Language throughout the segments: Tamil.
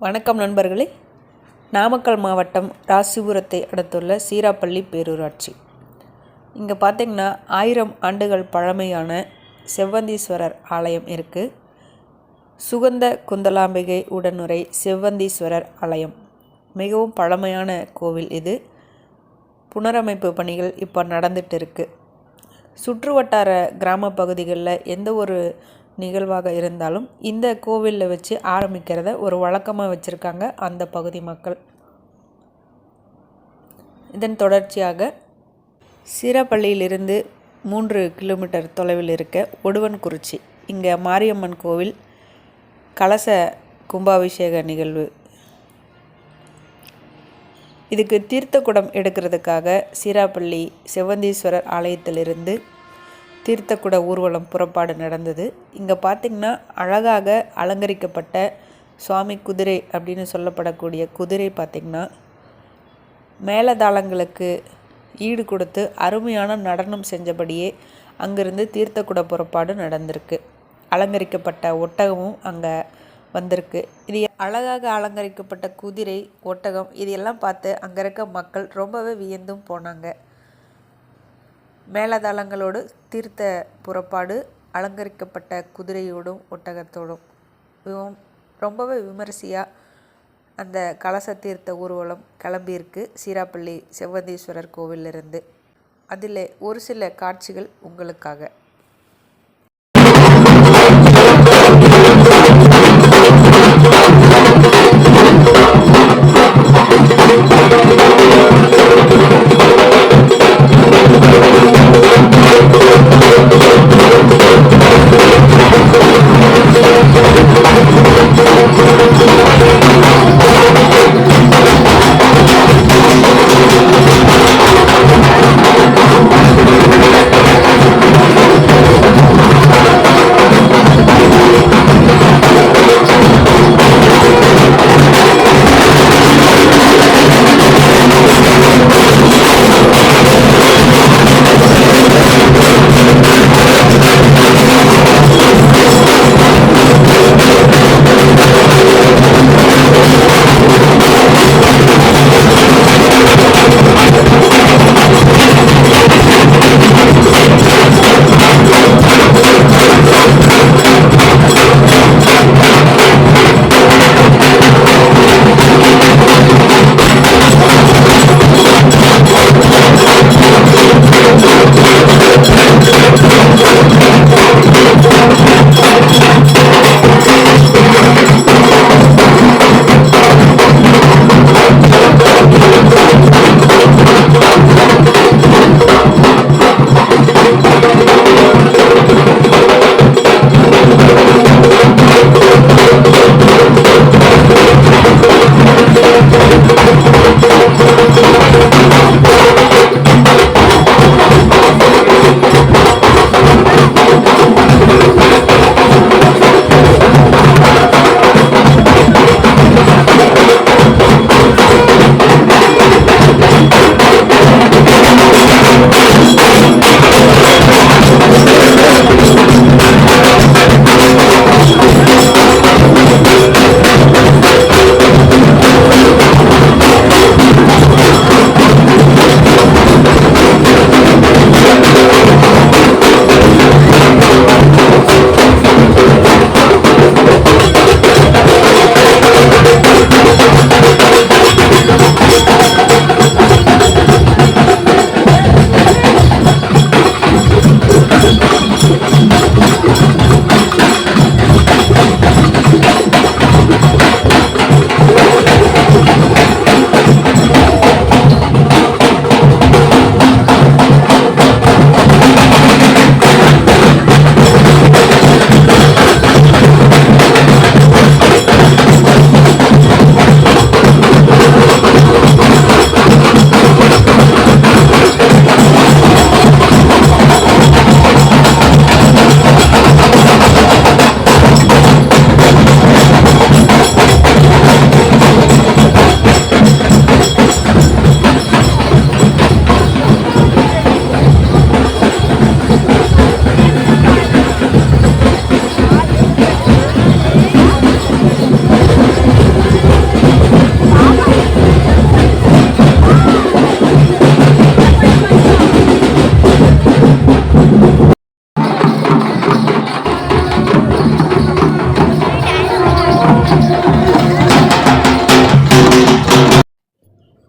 வணக்கம் நண்பர்களே. நாமக்கல் மாவட்டம் ராசிபுரத்தை அடுத்துள்ள சீராப்பள்ளி பேரூராட்சி. இங்கே பார்த்திங்கன்னா ஆயிரம் ஆண்டுகள் பழமையான செவ்வந்தீஸ்வரர் ஆலயம் இருக்குது சுகந்த குந்தலாம்பிகை உடனுரை செவ்வந்தீஸ்வரர் ஆலயம். மிகவும் பழமையான கோவில் இது. புனரமைப்பு பணிகள் இப்போ நடந்துட்டு இருக்குது சுற்று வட்டார கிராம பகுதிகளில் எந்த ஒரு நிகழ்வாக இருந்தாலும் இந்த கோவிலில் வச்சு ஆரம்பிக்கிறத ஒரு வழக்கமாக வச்சுருக்காங்க அந்த பகுதி மக்கள். இதன் தொடர்ச்சியாக சிரப்பள்ளியிலிருந்து மூன்று கிலோமீட்டர் தொலைவில் இருக்க ஒடுவன்குறிச்சி இங்கே மாரியம்மன் கோவில் கலச கும்பாபிஷேக நிகழ்வு இதுக்கு தீர்த்தக்குடம் எடுக்கிறதுக்காக சீராப்பள்ளி செவ்வந்தீஸ்வரர் ஆலயத்திலிருந்து தீர்த்தக்குட ஊர்வலம் புறப்பாடு நடந்தது. இங்கே பார்த்திங்கன்னா அழகாக அலங்கரிக்கப்பட்ட சுவாமி குதிரை அப்படின்னு சொல்லப்படக்கூடிய குதிரை பார்த்திங்கன்னா மேலதாளங்களுக்கு ஈடு கொடுத்து அருமையான நடனம் செஞ்சபடியே அங்கிருந்து தீர்த்தக்குட புறப்பாடு நடந்திருக்கு. அலங்கரிக்கப்பட்ட ஒட்டகமும் அங்கே வந்திருக்கு. இது அழகாக அலங்கரிக்கப்பட்ட குதிரை ஒட்டகம் இது எல்லாம் பார்த்து அங்கே இருக்க மக்கள் ரொம்பவே வியந்தும் போனாங்க. மேலதளங்களோடு தீர்த்த புறப்பாடு அலங்கரிக்கப்பட்ட குதிரையோடும் ஒட்டகத்தோடும். ரொம்பவே விமரிசையாக அந்த கலச தீர்த்த ஊர்வலம் கிளம்பியிருக்கு சீராப்பள்ளி செவ்வந்தீஸ்வரர் கோவிலிருந்து. அதில் ஒரு சில காட்சிகள் உங்களுக்காக.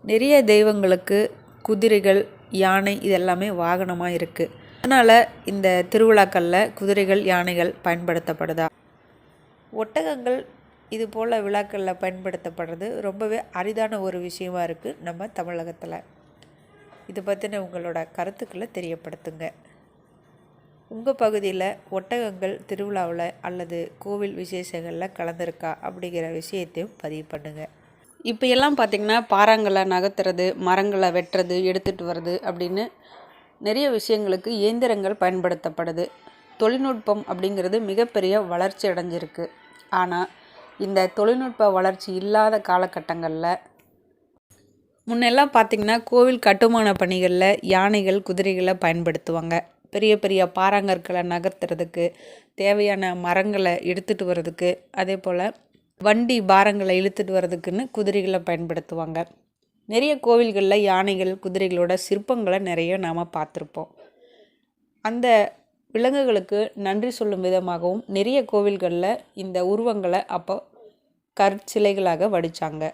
நிறைய தெய்வங்களுக்கு குதிரைகள் யானை இதெல்லாமே வாகனமாக இருக்குது அதனால் இந்த திருவிழாக்களில் குதிரைகள் யானைகள் பயன்படுத்தப்படுதா? ஒட்டகங்கள் இது போல் விழாக்களில் பயன்படுத்தப்படுறது ரொம்பவே அரிதான ஒரு விஷயமா இருக்குது நம்ம தமிழகத்தில். இது பற்றின உங்களோட கருத்துக்களை தெரியப்படுத்துங்க. உங்கள் பகுதியில் ஒட்டகங்கள் திருவிழாவில் அல்லது கோவில் விசேஷங்களில் கலந்துருக்கா அப்படிங்கிற விஷயத்தையும் பதிவு பண்ணுங்கள் இப்போ எல்லாம் பார்த்திங்கன்னா பாறாங்களை நகர்த்துறது மரங்களை வெட்டுறது எடுத்துகிட்டு வர்றது அப்படின்னு நிறைய விஷயங்களுக்கு இயந்திரங்கள் பயன்படுத்தப்படுது. தொழில்நுட்பம் அப்படிங்கிறது மிகப்பெரிய வளர்ச்சி அடைஞ்சிருக்கு. ஆனால் இந்த தொழில்நுட்ப வளர்ச்சி இல்லாத காலகட்டங்களில் முன்னெல்லாம் பார்த்திங்கன்னா கோவில் கட்டுமான பணிகளில் யானைகள் குதிரைகளை பயன்படுத்துவாங்க. பெரிய பெரிய பாறாங்கற்களை நகர்த்துறதுக்கு தேவையான மரங்களை எடுத்துகிட்டு வர்றதுக்கு அதே போல் வண்டி பாரங்களை இழுத்துட்டு வர்றதுக்குன்னு குதிரைகளை பயன்படுத்துவாங்க. நிறைய கோவில்களில் யானைகள் குதிரைகளோட சிற்பங்களை நிறைய நாம் பார்த்துருப்போம். அந்த விலங்குகளுக்கு நன்றி சொல்லும் விதமாகவும் நிறைய கோவில்களில் இந்த உருவங்களை அப்போ கற்சிலைகளாக வடித்தாங்க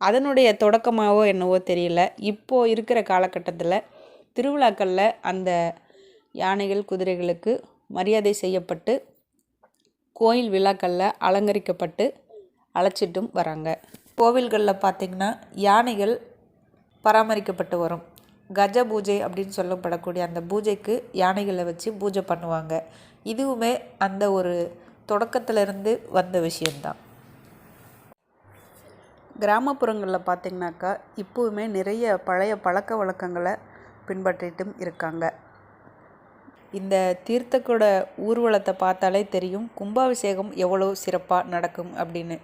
அதனுடைய தொடக்கமாகவோ என்னவோ தெரியல. இப்போது இருக்கிற காலகட்டத்தில் திருவிழாக்களில் அந்த யானைகள் குதிரைகளுக்கு மரியாதை செய்யப்பட்டு கோயில் விழாக்களில் அலங்கரிக்கப்பட்டு அழைச்சிட்டும் வராங்க. கோவில்களில் பார்த்திங்கன்னா யானைகள் பராமரிக்கப்பட்டு வரும். கஜ பூஜை அப்படின்னு சொல்லப்படக்கூடிய அந்த பூஜைக்கு யானைகளை வச்சு பூஜை பண்ணுவாங்க. இதுவுமே அந்த ஒரு தொடக்கத்திலிருந்து வந்த விஷயந்தான் கிராமப்புறங்களில் பார்த்திங்கனாக்கா இப்போவுமே நிறைய பழைய பழக்க வழக்கங்களை பின்பற்றிட்டும் இருக்காங்க. இந்த தீர்த்தக்கூட ஊர்வலத்தை பார்த்தாலே தெரியும் கும்பாபிஷேகம் எவ்வளோ சிறப்பாக நடக்கும் அப்படின்னு.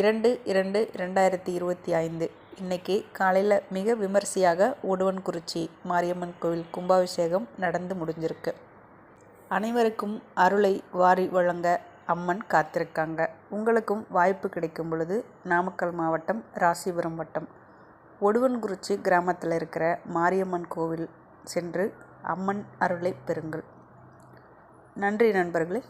இரண்டு இரண்டு ரெண்டாயிரத்தி இருபத்தி ஐந்து. இன்றைக்கி காலையில் மிக விமர்சையாக ஒடுவன்குறிச்சி மாரியம்மன் கோவில் கும்பாபிஷேகம் நடந்து முடிஞ்சிருக்கு. அனைவருக்கும் அருளை வாரி வழங்க அம்மன் காத்திருக்காங்க. உங்களுக்கும் வாய்ப்பு கிடைக்கும் பொழுது நாமக்கல் மாவட்டம் ராசிபுரம் வட்டம். ஒடுவன்குறிச்சி கிராமத்தில் இருக்கிற மாரியம்மன் கோவில் சென்று அம்மன் அருளை பெறுங்கள். நன்றி நண்பர்களே.